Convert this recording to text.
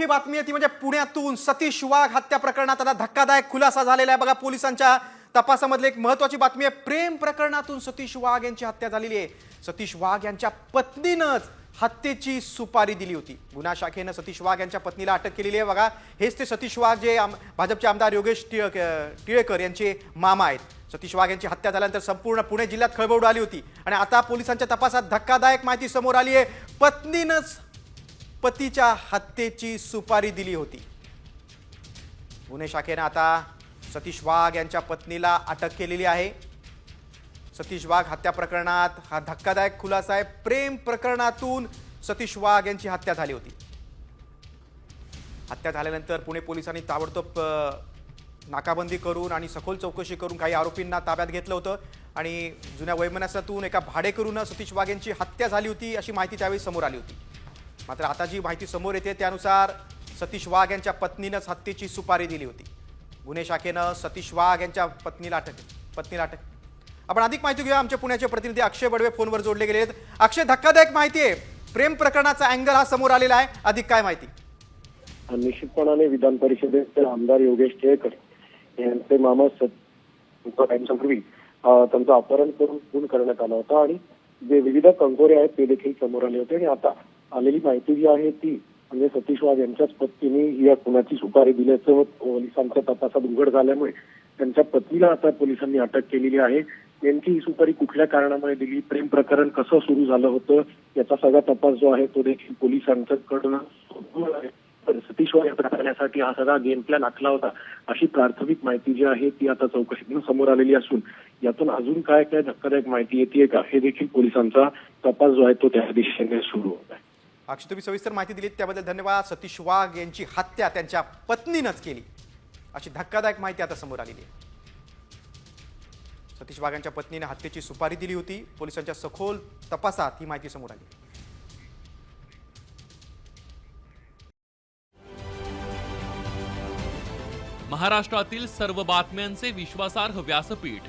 मोठी बातमी आहे ती म्हणजे पुण्यातून सतीश वाघ हत्या प्रकरणात आता धक्कादायक खुलासा झालेला आहे. बघा पोलिसांच्या तपासामधली एक महत्वाची बातमी आहे. प्रेम प्रकरणातून सतीश वाघ यांची हत्या झालेली आहे. सतीश वाघ यांच्या पत्नीनंच हत्येची सुपारी दिली होती. गुन्हा शाखेनं सतीश वाघ यांच्या पत्नीला अटक केलेली आहे. बघा हेच ते सतीश वाघ जे आम- भाजपचे आमदार योगेश टिळक टिळेकर यांचे मामा आहेत. सतीश वाघ यांची हत्या झाल्यानंतर संपूर्ण पुणे जिल्ह्यात खळबळ आली होती. आणि आता पोलिसांच्या तपासात धक्कादायक माहिती समोर आली आहे. पत्नीनंच पतीच्या हत्येची सुपारी दिली होती. गुन्हे शाखेनं आता सतीश वाघ यांच्या पत्नीला अटक केलेली आहे. सतीश वाघ हत्या प्रकरणात हा धक्कादायक खुलासा आहे. प्रेम प्रकरणातून सतीश वाघ यांची हत्या झाली होती. हत्या झाल्यानंतर पुणे पोलिसांनी ताबडतोब नाकाबंदी करून आणि सखोल चौकशी करून काही आरोपींना ताब्यात घेतलं होतं. आणि जुन्या वैमनस्यातून एका भाडेकरूनं सतीश वाघ यांची हत्या झाली होती अशी माहिती त्यावेळी समोर आली होती. मात्र आता जी माहिती समोर येते त्यानुसार सतीश वाघ यांच्या पत्नीनंच हत्येची सुपारी दिली होती. गुन्हे शाखेनं सतीश वाघ यांच्या पत्नीला अटक पत्नीला अटक आपण अधिक माहिती घेऊया. आमच्या पुण्याचे प्रतिनिधी अक्षय बडवे फोनवर जोडले गेले आहेत अक्षय धक्कादायक माहिती आहे. प्रेम प्रकरणाचा अँगल हा समोर आलेला आहे. अधिक काय माहिती? निश्चितपणाने विधान परिषदेत आमदार योगेश टिळेकर यांचे मामा सत त्यांचं अपहरण करून खून करण्यात आला होता आणि जे विविध कंगोरे आहेत ते देखील समोर आले होते आणि आता आलेली माहिती जी आहे ती म्हणजे सतीश वाघ यांच्याच पत्नीने या खुनाची सुपारी दिल्याचं पोलिसांच्या तपासात उघड झाल्यामुळे त्यांच्या पत्नीला आता पोलिसांनी अटक केलेली आहे. नेमकी ही सुपारी कुठल्या कारणामुळे दिली? प्रेम प्रकरण कसं सुरू झालं होतं? याचा सगळा तपास जो आहे तो देखील पोलिसांच्याकडनं आहे. सतीश वाघ यात्रा करण्यासाठी हा सगळा गेम प्लॅन आखला होता. अशी प्राथमिक माहिती जी आहे ती आता चौकशीतून समोर आलेली असून यातून अजून काय काय धक्कादायक माहिती येते का हे देखील पोलिसांचा तपास जो आहे तो त्या दिशेने सुरू होत. अक्षय तुम्ही सविस्तर माहिती दिलीत त्याबद्दल धन्यवाद. सतीश वाघ यांची हत्या त्यांच्या पत्नीनंच केली. अशी धक्कादायक माहिती आता समोर आलेली आहे. सतीश वाघ यांच्या पत्नीने हत्येची सुपारी दिली होती. पोलिसांच्या सखोल तपासात ही माहिती समोर आली. महाराष्ट्रातील सर्व बातम्यांचे विश्वासार्ह व्यासपीठ.